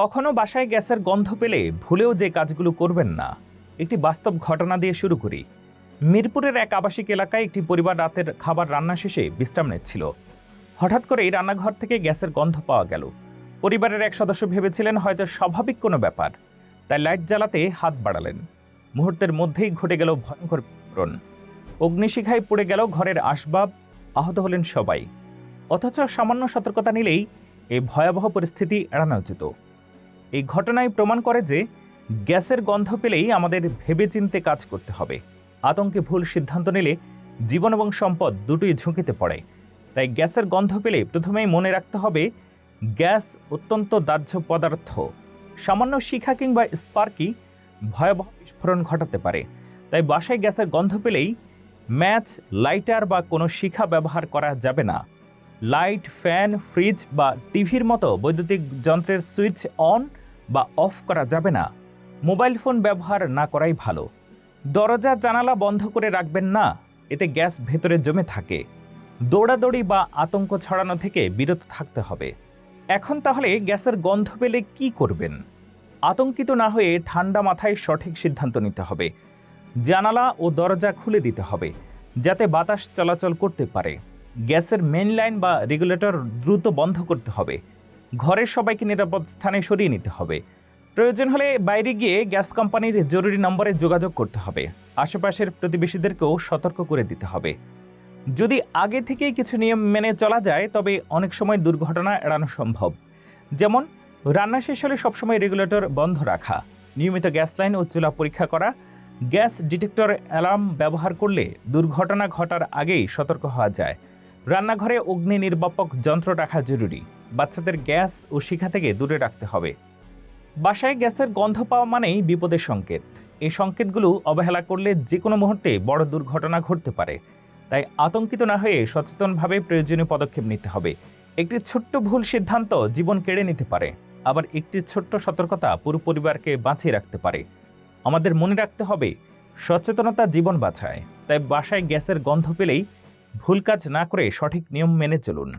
কখনো বাসায় গ্যাসের গন্ধ পেলে ভুলেও যে কাজগুলো করবেন না, একটি বাস্তব ঘটনা দিয়ে শুরু করি। মিরপুরের এক আবাসিক এলাকায় একটি পরিবার রাতের খাবার রান্না শেষে বিশ্রাম নিচ্ছিল। হঠাৎ করেই রান্নাঘর থেকে গ্যাসের গন্ধ পাওয়া গেল। পরিবারের এক সদস্য ভেবেছিলেন হয়তো স্বাভাবিক কোনো ব্যাপার, তাই লাইট জ্বালাতে হাত বাড়ালেন। মুহূর্তের মধ্যেই ঘটে গেল ভয়ঙ্কর বিস্ফোরণ। অগ্নিশিখায় পড়ে গেল ঘরের আসবাব, আহত হলেন সবাই। অথচ সামান্য সতর্কতা নিলেই এই ভয়াবহ পরিস্থিতি এড়ানো যেত। এই ঘটনায় প্রমাণ করে যে গ্যাসের গন্ধ পেলেই আমাদের ভেবেচিন্তে কাজ করতে হবে। আতঙ্কে ভুল সিদ্ধান্ত নিলে জীবন এবং সম্পদ দুটোই ঝুঁকিতে পড়ে। তাই গ্যাসের গন্ধ পেলে প্রথমেই মনে রাখতে হবে, গ্যাস অত্যন্ত দাহ্য পদার্থ। সামান্য শিখা কিংবা স্পার্কি ভয়াবহ বিস্ফোরণ ঘটাতে পারে। তাই বাসায় গ্যাসের গন্ধ পেলেই ম্যাচ, লাইটার বা কোনো শিখা ব্যবহার করা যাবে না। লাইট, ফ্যান, ফ্রিজ বা টিভির মতো বৈদ্যুতিক যন্ত্রের সুইচ অন বা অফ করা যাবে না। মোবাইল ফোন ব্যবহার না করাই ভালো। দরজা, জানালা বন্ধ করে রাখবেন না, এতে গ্যাস ভেতরে জমে থাকে। দৌড়াদৌড়ি বা আতঙ্ক ছড়ানো থেকে বিরত থাকতে হবে। এখন তাহলে গ্যাসের গন্ধ পেলে কি করবেন? আতঙ্কিত না হয়ে ঠান্ডা মাথায় সঠিক সিদ্ধান্ত নিতে হবে। জানালা ও দরজা খুলে দিতে হবে, যাতে বাতাস চলাচল করতে পারে। গ্যাসের মেন লাইন বা রেগুলেটর দ্রুত বন্ধ করতে হবে। ঘরের সবাইকে নিরাপদ স্থানে সরিয়ে নিতে হবে। প্রয়োজন হলে বাইরে গিয়ে গ্যাস কোম্পানির জরুরি নম্বরে যোগাযোগ করতে হবে। আশেপাশের প্রতিবেশীদেরকেও সতর্ক করে দিতে হবে। যদি আগে থেকেই কিছু নিয়ম মেনে চলা যায়, তবে অনেক সময় দুর্ঘটনা এড়ানো সম্ভব। যেমন, রান্না শেষ হলে সবসময় রেগুলেটর বন্ধ রাখা, নিয়মিত গ্যাস লাইন ও চুলা পরীক্ষা করা, গ্যাস ডিটেক্টর অ্যালার্ম ব্যবহার করলে দুর্ঘটনা ঘটার আগেই সতর্ক হওয়া যায়। রান্নাঘরে অগ্নি নির্বাপক যন্ত্র রাখা জরুরি। বাচ্চাদের গ্যাস ও শিখা থেকে দূরে রাখতে হবে। বাসায় গ্যাসের গন্ধ পাওয়া মানেই বিপদের সংকেত। এই সংকেতগুলো অবহেলা করলে যে কোনো মুহূর্তে বড় দুর্ঘটনা ঘটতে পারে। তাই আতঙ্কিত না হয়ে সচেতনভাবে প্রয়োজনীয় পদক্ষেপ নিতে হবে। একটি ছোট্ট ভুল সিদ্ধান্ত জীবন কেড়ে নিতে পারে। আবার একটি ছোট্ট সতর্কতা পুরো পরিবারকে বাঁচিয়ে রাখতে পারে। আমাদের মনে রাখতে হবে, সচেতনতা জীবন বাঁচায়। তাই বাসায় গ্যাসের গন্ধ পেলেই ভুল কাজ না করে সঠিক নিয়ম মেনে চলুন।